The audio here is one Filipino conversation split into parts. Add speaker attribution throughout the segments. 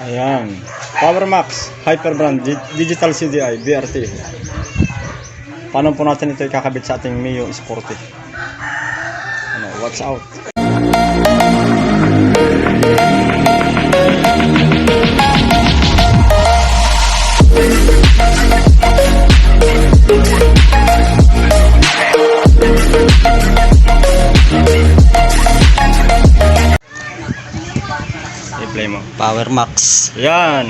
Speaker 1: Ayan. Power Max, Hyperbrand, Di- Digital CDI, BRT. Paano po natin ito ikakabit sa ating Mio Sporty? Ano, watch out. I-play mo.
Speaker 2: Power Max.
Speaker 1: Yan.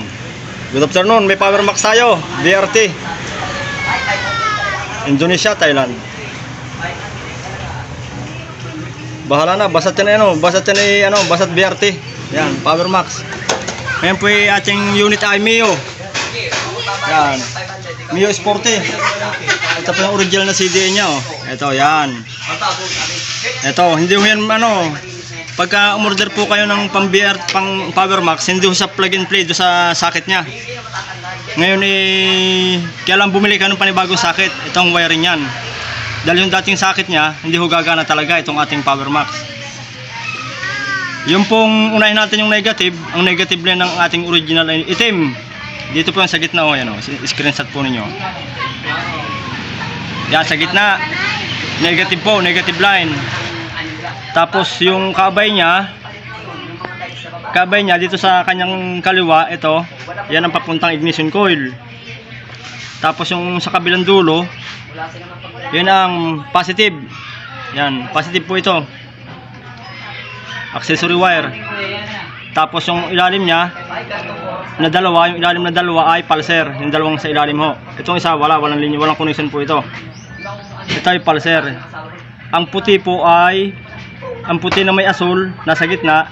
Speaker 1: Good afternoon, may Power Max tayo. BRT. Indonesia, Thailand. Bahala na, basat yan ano, basat yan ay ano, basat BRT. Yan, Power Max. Ngayon po yung ating unit ay Mio. Yan. Mio Sporty. Ito po yung original na CD niya oh. Ito, yan. Ito, hindi mo yan ano, pagka umorder po kayo ng pang BR, pang Power Max, hindi sa plug and play do sa socket niya. Ngayon eh, kaya lang bumili ka ng panibagong socket, itong wiring yan. Dahil yung dating socket niya, hindi ho gagana talaga itong ating Power Max. Yung pong unahin natin yung negative, ang negative line ng ating original ay itim. Dito po yung sa gitna, oh, yan, oh. screenshot po ninyo. Yan, sa gitna. Negative po, negative line. Tapos yung kabay niya, kabay niya dito sa kanyang kaliwa, ito, yan ang papuntang ignition coil. Tapos yung sa kabilang dulo, yan ang positive. Yan, positive po ito. Accessory wire. Tapos yung ilalim niya, na dalawa, yung ilalim na dalawa ay pulser. Yung dalawang sa ilalim ho. Itong isa, wala, walang linya, walang connection po ito. Ito ay pulser. Ang puti po ay ang puti na may asul nasa gitna,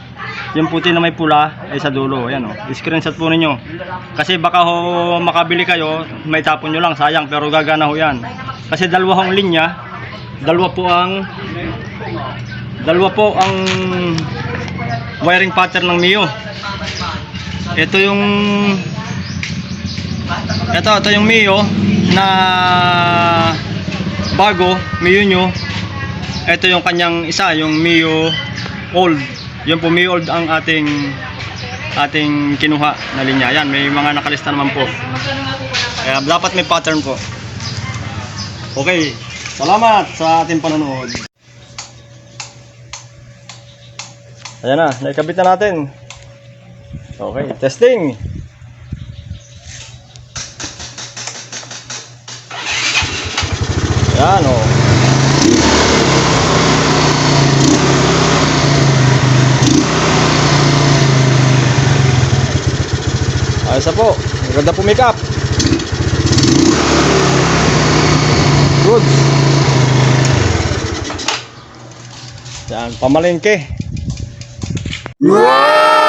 Speaker 1: yung puti na may pula ay sa dulo. Ayan oh. Screenshot po ninyo. Kasi baka ho makabili kayo, may tapon nyo lang, sayang pero gagana ho 'yan. Kasi dalawa hong linya, dalawa po ang dalawa po ang wiring pattern ng Mio. Ito yung ito, ito yung Mio na bago, Mio nyo. Ito yung kanyang isa, yung Mio Old. Yung po Mio Old ang ating ating kinuha na linya. Yan, may mga nakalista naman po. Kaya dapat may pattern po. Okay, salamat sa ating panonood. Ayan na, naikabit na natin. Okay, testing. Yan o. Ayos na po. Maganda pumikap. Good. Yan, pamalengke. Wow!